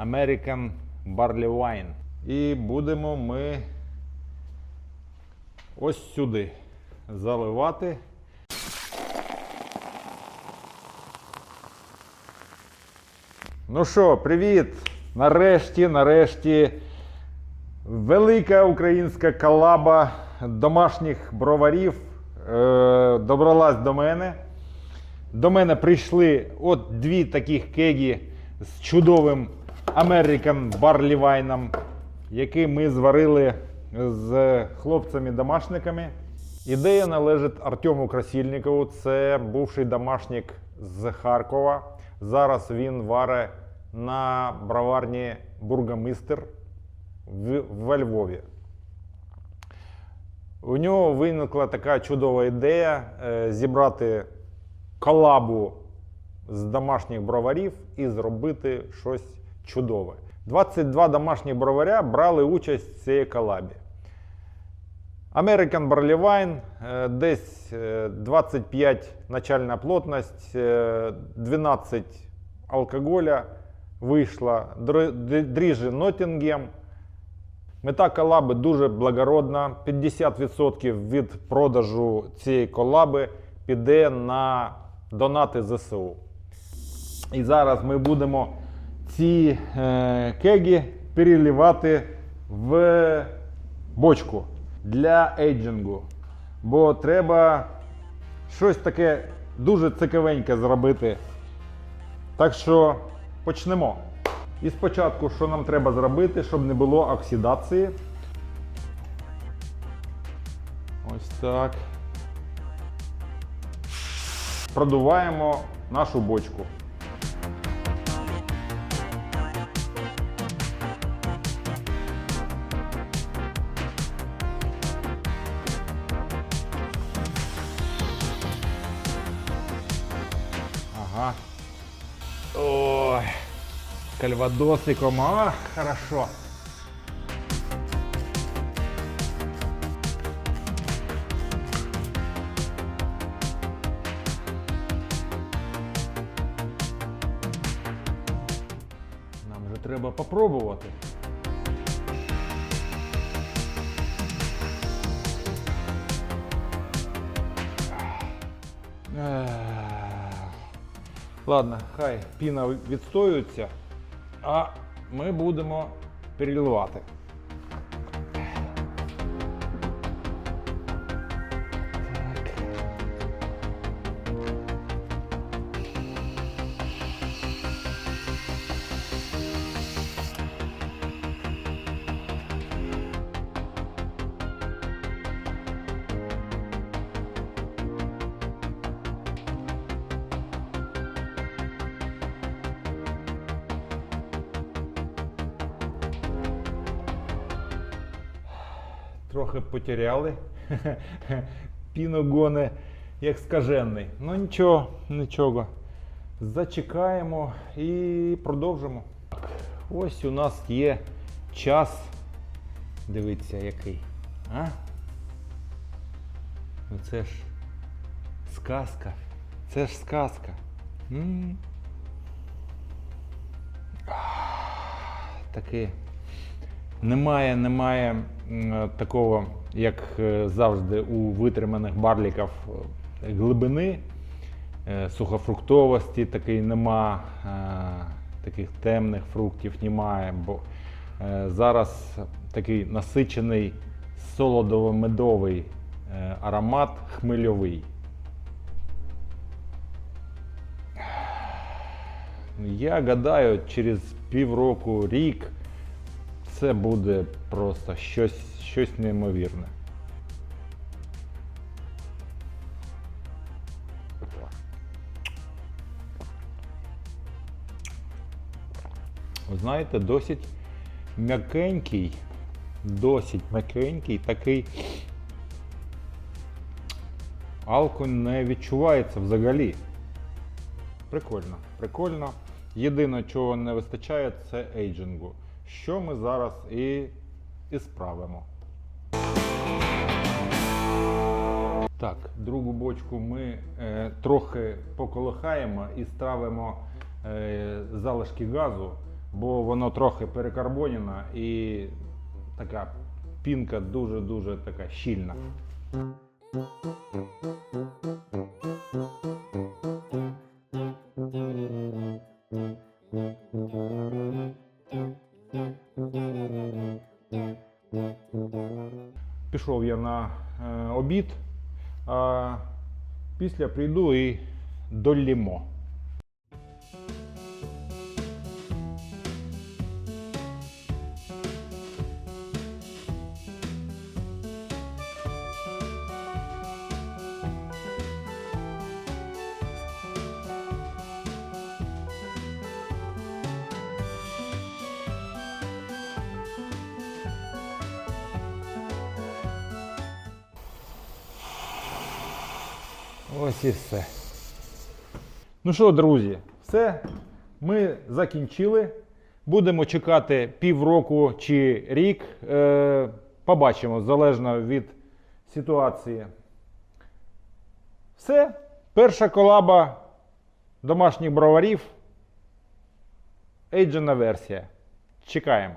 American Barley Wine. І будемо ми ось сюди заливати. Ну що, привіт! Нарешті, нарешті, велика українська колаба домашніх броварів е, добралась до мене. До мене прийшли от дві таких кегі з чудовим American Barley Wine, який ми зварили з хлопцями-домашниками. Ідея належить Артему Красильникову. Це бувший домашник з Харкова. Зараз він варить на броварні Бургомистер в, во Львові. У нього виникла така чудова ідея е, зібрати колабу з домашніх броварів і зробити щось чудове. 22 домашні броваря брали участь в цій колабі. American Barley Wine, е, десь е, 25 начальна плотність, е, 12 алкоголя вийшла, др- дріжджі Ноттінгем. Мета колаби дуже благородна. 50% від продажу цієї колаби піде на донати ЗСУ. І зараз ми будемо ці е, кеги переливати в бочку для ейджингу. Бо треба щось таке дуже цікавеньке зробити. Так що почнемо. І спочатку, що нам треба зробити, щоб не було оксидації. Ось так. Продуваємо нашу бочку. Ага. Ой, кальвадосиком, а, хорошо. Нам же треба попробувати. Ладно, хай піна відстоюється, а ми будемо переливати. Трохи потеряли. Піногони як скажений. Ну нічого, нічого. Зачекаємо і продовжимо. Так, Ось у нас є час. Дивіться, який. А? Ну це ж сказка. Це ж сказка. М. Таке немає, немає такого, як е, завжди у витриманих барліків е, глибини, е, сухофруктовості такої нема, е, таких темних фруктів немає, бо е, зараз такий насичений солодово-медовий е, аромат хмельовий. Я гадаю, через півроку, рік це буде просто щось, щось неймовірне. Знаєте, досить м'якенький, досить м'якенький, такий алкоголь не відчувається взагалі. Прикольно, прикольно. Єдине, чого не вистачає, це ейджингу. Що ми зараз і, і справимо. Так, другу бочку ми е, трохи поколихаємо і стравимо е, залишки газу. бо воно трохи перекарбонено і така пінка дуже-дуже така щільна. Пішов я на е, обід, а після прийду і долімо. Ось і все. Ну що, друзі, все. Ми закінчили. Будемо чекати півроку чи рік. Е, побачимо, залежно від ситуації. Все. Перша колаба домашніх броварів. Ейджена версія. Чекаємо.